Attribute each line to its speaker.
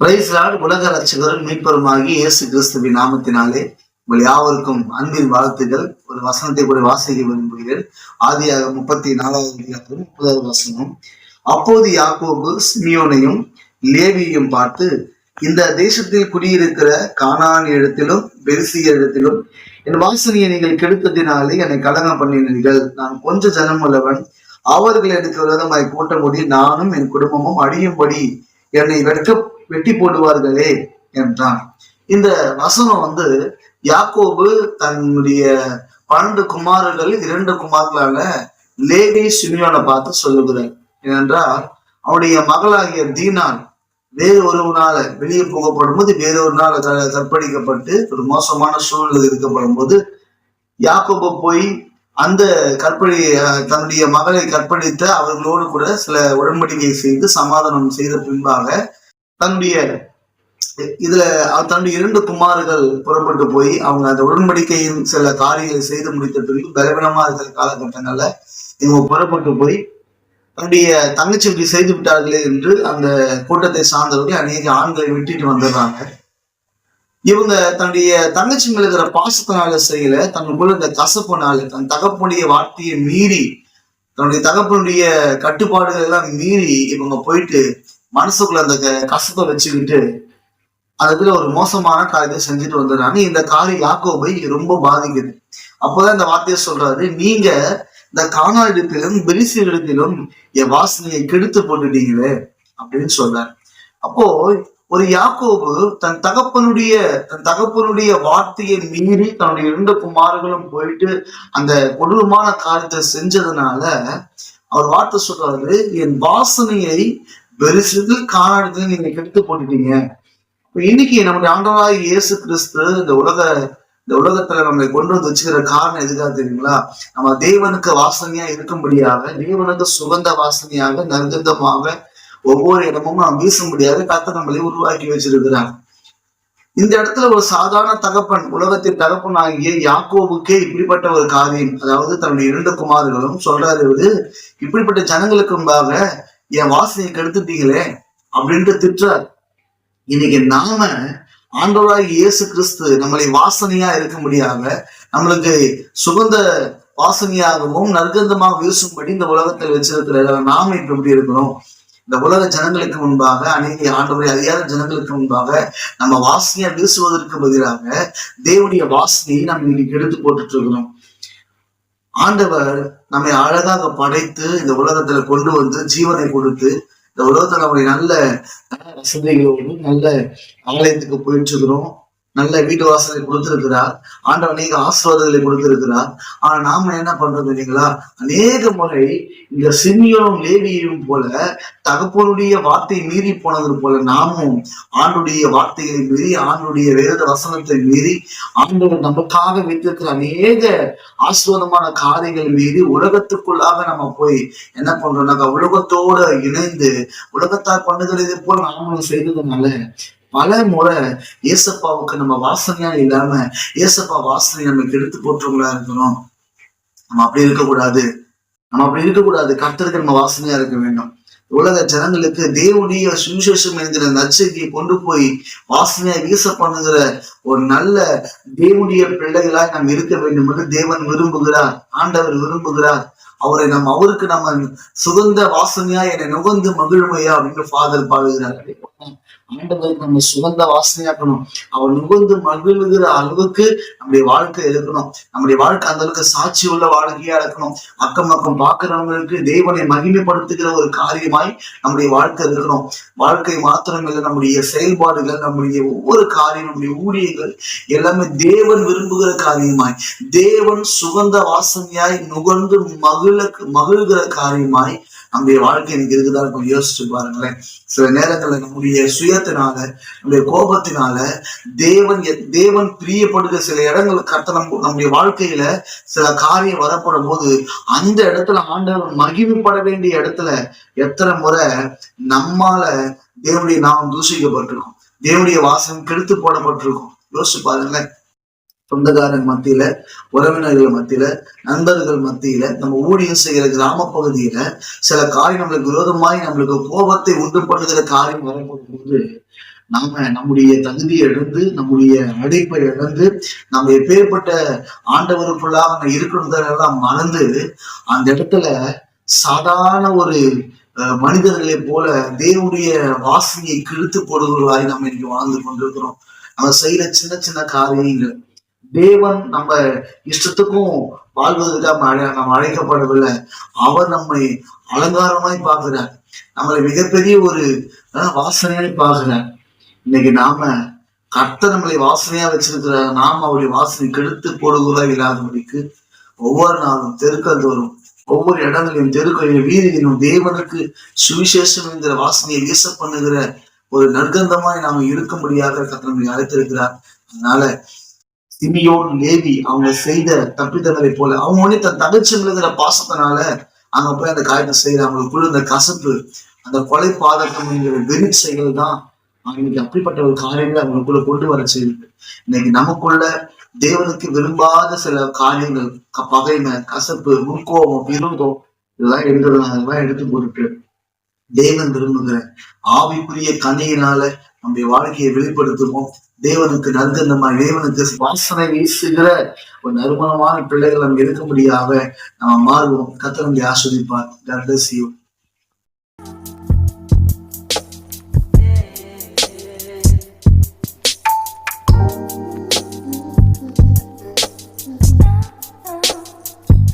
Speaker 1: பிரைஸ்லாட் உலக ரட்சகரும் மீட்பருமாகி இயேசு கிறிஸ்துவின் நாமத்தினாலே உங்கள் யாவருக்கும் அன்பின் வாழ்த்துக்கள் ஒரு வசனத்தை கூட வாசிக்க விரும்புகிறேன். ஆதியாக முப்பத்தி நாலாவது அதிகாரம் முப்பதாவது வசனம். அப்போது யாக்கோபு சிமியோனையும் லேவியையும் பார்த்து இந்த தேசத்தில் குடியிருக்கிற காணான் இடத்திலும் பெருசிய இடத்திலும் என் வாசனையை நீங்கள் கெடுத்ததினாலே என்னை கலங்கம் பண்ணினீர்கள். நான் கொஞ்ச ஜனம் உள்ளவன். அவர்கள் எனக்கு விரோதமாய் கூட்டமுடி நானும் என் குடும்பமும் அடியும்படி என்னை வெட்க வெட்டி போடுவார்களே என்றான். இந்த வசனம் வந்து யாக்கோபு தன்னுடைய பன்னெண்டு குமாரர்கள் இரண்டு குமார்களான லேவி சிமியோனை பார்த்து சொல்லுகிறார். ஏனென்றால் அவனுடைய மகளாகிய தீனான் வேறு ஒருவனால வெளியே போகப்படும் போது வேறொரு நாள் கற்பழிக்கப்பட்டு ஒரு மோசமான சூழ்நிலை இருக்கப்படும் போது யாக்கோப போய் அந்த கற்பழி தன்னுடைய மகளை கற்பழித்த அவர்களோடு கூட சில உடன்படிக்கை செய்து சமாதானம் செய்த பின்பாக தன்னுடைய இதுல தன்னுடைய இரண்டு குமார்கள் புறப்பட்டு போய் அவங்க அந்த உடன்படிக்கையின் சில காரியங்களை செய்து முடித்த பிறகு பலவீனமா இருக்கிற காலகட்டங்கள்ல இவங்க புறப்பட்டு போய் தன்னுடைய தங்கச்சி இப்படி செய்து விட்டார்களே என்று அந்த கூட்டத்தை சார்ந்தவர்கள் அநேக ஆண்களை விட்டுட்டு வந்துடுறாங்க. இவங்க தன்னுடைய தங்கச்சி மேல இருக்கிற பாசத்தினால செய்யல தன்னுக்குள்ள இந்த கசப்புனால தன் தகப்பனுடைய வார்த்தையை மீறி தன்னுடைய தகப்பனுடைய கட்டுப்பாடுகள் எல்லாம் மீறி இவங்க போயிட்டு மனசுக்குள்ள அந்த கஷ்டத்தை வச்சுக்கிட்டு அதுல ஒரு மோசமான காரியத்தை செஞ்சுட்டு வந்துடுறாங்க. இந்த காரியம் யாக்கோபை ரொம்ப பாதிக்குது. அப்போதான் இந்த வார்த்தையை சொல்றாரு நீங்க இந்த காணாடித்திலும் பெரிசியிடத்திலும் என் வாசனையை கெடுத்து போட்டுட்டீங்களே அப்படின்னு சொல்றாரு. அப்போ ஒரு யாக்கோபு தன் தகப்பனுடைய தன் தகப்பனுடைய வார்த்தையை மீறி தன்னுடைய இரண்டு குமார்களும் போயிட்டு அந்த கொடூரமான காரியத்தை செஞ்சதுனால அவர் வார்த்தை சொல்றாரு என் வாசனையை பெருசில் காணது நீங்க கெடுத்து போட்டுட்டீங்க. இப்ப இன்னைக்கு நம்முடைய ஆண்டவராய் இயேசு கிறிஸ்து இந்த உலக இந்த உலகத்துல நம்மளை கொண்டு வந்து வச்சுக்கிற காரணம் எதுக்காக தெரியுங்களா? நம்ம தேவனுக்கு வாசனையா இருக்கும்படியாக தேவனுக்கு சுகந்த வாசனையாக நற்கந்தமாக ஒவ்வொரு இடமும் நாம் வீசும்படியாக கத்த நம்மளை உருவாக்கி வச்சிருக்கிறார். இந்த இடத்துல ஒரு சாதாரண தகப்பன் உலகத்தின் தகப்பன் ஆகிய யாக்கோவுக்கே இப்படிப்பட்ட ஒரு காரியம் அதாவது தன்னுடைய இரண்டு குமார்களும் சொல்றாரு இவரு இப்படிப்பட்ட ஜனங்களுக்கு முன்பாக என் வாசனையை கெடுத்துட்டீங்களே அப்படின்ட்டு திட்டுறார். இன்னைக்கு நாம ஆண்டவராக இயேசு கிறிஸ்து நம்மளை வாசனையா இருக்கும்படியாக நம்மளுக்கு சுகந்த வாசனையாகவும் நற்கந்தமாக வீசும்படி இந்த உலகத்தில் வச்சிருக்கிற நாம இப்ப எப்படி இருக்கணும்? இந்த உலக ஜனங்களுக்கு முன்பாக அநேக ஆண்டவரை அறியாத ஜனங்களுக்கு முன்பாக நம்ம வாசனையா வீசுவதற்கு பதிலாக தேவனுடைய வாசனையை நம்ம இன்னைக்கு எடுத்து போட்டுட்டு இருக்கிறோம் ஆண்டவர் நம்மை அழகாக படைத்து இந்த உலகத்துல கொண்டு வந்து ஜீவனை கொடுத்து இந்த உலகத்துல நம்முடைய நல்ல வசதிகளோடு நல்ல ஆலயத்துக்கு போயிட்டு இருக்கிறோம். நல்ல வீட்டு வாசலை கொடுத்திருக்கிறார். ஆண்டவர் அநேக ஆசீர்வாதங்களை கொடுத்திருக்கிறார். ஆனா நாம என்ன பண்றது இல்லைங்களா? அநேக முறை இந்த சிமியும் லேவியையும் போல தகப்பனுடைய வார்த்தை மீறி போனது போல நாமும் ஆண்டுடைய வார்த்தைகளை மீறி ஆண்டுடைய வேத வசனத்தை மீறி ஆண்டவர் நமக்காக வைத்திருக்கிற அநேக ஆசீர்வாதமான காரியங்கள் மீறி உலகத்துக்குள்ளாக நம்ம போய் என்ன பண்றோம்னாக்கா உலகத்தோட இணைந்து உலகத்தார் பண்ணுகிறது போல நாமளும் செய்ததுனால பல முறை ஏசப்பாவுக்கு நம்ம வாசனையா இல்லாம ஏசப்பா வாசனை நமக்கு எடுத்து போட்டவங்களா இருக்கணும். நம்ம அப்படி இருக்கக்கூடாது. நம்ம அப்படி இருக்கக்கூடாது. கர்த்தருக்கு நம்ம வாசனையா இருக்க வேண்டும். உலக ஜனங்களுக்கு தேவனுடைய சுவிசேஷம் என்கிற நச்சரிக்கையை கொண்டு போய் வாசனையா வீச பண்ணுகிற ஒரு நல்ல தேவனுடைய பிள்ளைகளாய் நாம் இருக்க வேண்டும் என்று தேவன் விரும்புகிறார். ஆண்டவர் விரும்புகிறார். அவரை நம்ம அவருக்கு நம்ம சுகந்த வாசனையா என்னை நுகர்ந்து மகிழ்மையா அப்படின்னு ஃபாதர் பாடுகிறார் ஆண்டவருக்கு நம்ம சுகந்த வாசனையாக்கணும். அவர் நுகர்ந்து மகிழ்கிற அளவுக்கு நம்முடைய வாழ்க்கை இருக்கணும். நம்முடைய வாழ்க்கை அந்த அளவுக்கு சாட்சி உள்ள வாழ்க்கையா இருக்கணும். அக்கம் பக்கம் பார்க்கிறவங்களுக்கு தேவனை மகிமைப்படுத்துகிற ஒரு காரியமாய் நம்முடைய வாழ்க்கை இருக்கணும். வாழ்க்கை மாத்திரமில்லை நம்முடைய செயல்பாடுகள் நம்முடைய ஒவ்வொரு காரியம் நம்முடைய ஊழியங்கள் எல்லாமே தேவன் விரும்புகிற காரியமாய். தேவன் சுகந்த வாசனையாய் நுகர்ந்து மகிழ் மகிழ்கிற காரியமாய் நம்முடைய வாழ்க்கை எனக்கு இருக்குதா யோசிச்சு பாருங்களேன். சில நேரங்கள்ல நம்முடைய சுயத்தினால நம்முடைய கோபத்தினால தேவன் தேவன் பிரியப்படுகிற சில இடங்களுக்கு கர்த்தர் நம்ம நம்முடைய வாழ்க்கையில சில காரியம் வரப்படும் போது அந்த இடத்துல ஆண்டவன் மகிமைப்பட வேண்டிய இடத்துல எத்தனை முறை நம்மால தேவனுடைய நாம் தூசிக்கப்பட்டிருக்கும் தேவனுடைய வாசகம் கெடுத்து போடப்பட்டிருக்கும். யோசிச்சு பாருங்களேன். சொந்தக்காரங்க மத்தியில உறவினர்கள் மத்தியில நண்பர்கள் மத்தியில நம்ம ஊழியம் செய்கிற கிராம பகுதியில சில காரியம் நம்மளுக்கு விரோதமாய் நம்மளுக்கு கோபத்தை உண்டு பண்ணுகிற காரியம் வரும்போது நாம நம்முடைய தகுதியை இழந்து நம்முடைய அழைப்பை இழந்து நம்ம எப்பேற்பட்ட ஆண்டவருக்குள்ளாக இருக்கிறதெல்லாம் மறந்து அந்த இடத்துல சாதாரண ஒரு அஹ், மனிதர்களை போல தேவனுடைய வாசனையை கிழித்து போடுவதாய் நம்ம இன்னைக்கு வாழ்ந்து கொண்டிருக்கிறோம். நம்ம செய்யற சின்ன சின்ன காரியங்கள். தேவன் நம்ம இஷ்டத்துக்கும் வாழ்வதற்காக நம்ம அழை- அழைக்கப்படவில்லை. அவர் நம்மை அலங்காரமாய் பார்க்கிறார். நம்மளை மிகப்பெரிய ஒரு அஹ், வாசனையாய் பார்க்கிறார். இன்னைக்கு நாம கர்த்தர் நம்மளை வாசனையா வச்சிருக்கிறார். நாம அவருடைய வாசனை கெடுத்து போடுவதா இல்லாதபடிக்கு ஒவ்வொரு நாளும் தெருக்கள் தோறும் ஒவ்வொரு இடங்களிலும் தெருக்களிலும் வீதியிலும் தேவனுக்கு சுவிசேஷம் என்கிற வாசனையை வீச பண்ணுகிற ஒரு நற்கந்தமாய் நாம இருக்கும்படியாக கர்த்தர் நம்மை அழைத்திருக்கிறார். அதனால சிமியோன் லேவி அவங்க செய்த தப்பித்தனரை போல அவங்க ஒண்ணு தன் தகச்சு விழுகிற பாசத்தினால அங்க போய் அந்த காரியத்தை செய்யற அவங்களுக்குள்ள அந்த கசப்பு அந்த கொலை பாதகம் என்கிற வெறி செயல் தான் இன்னைக்கு அப்படிப்பட்ட ஒரு காரியங்களை அவங்களுக்குள்ள கொண்டு வர செய்யுது. இன்னைக்கு நமக்குள்ள தேவனுக்கு விரும்பாத சில காரியங்கள் பகைமை கசப்பு முன்கோபம் விரோதம் இதெல்லாம் எடுக்கிறது அதெல்லாம் எடுத்து போட்டுட்டு தேவன் விரும்புகிற ஆவிக்குரிய கனியினால நம்முடைய வாழ்க்கையை வெளிப்படுத்துவோம். தேவனுக்கு நம்ம தேவனுக்கு வாசனை வீசுகிற ஒரு நறுமணமான பிள்ளைகள் நம்ம இருக்கும்படியாக நம்ம மாறுவோம். கத்தர் ஆஸ்வதிப்பார். God.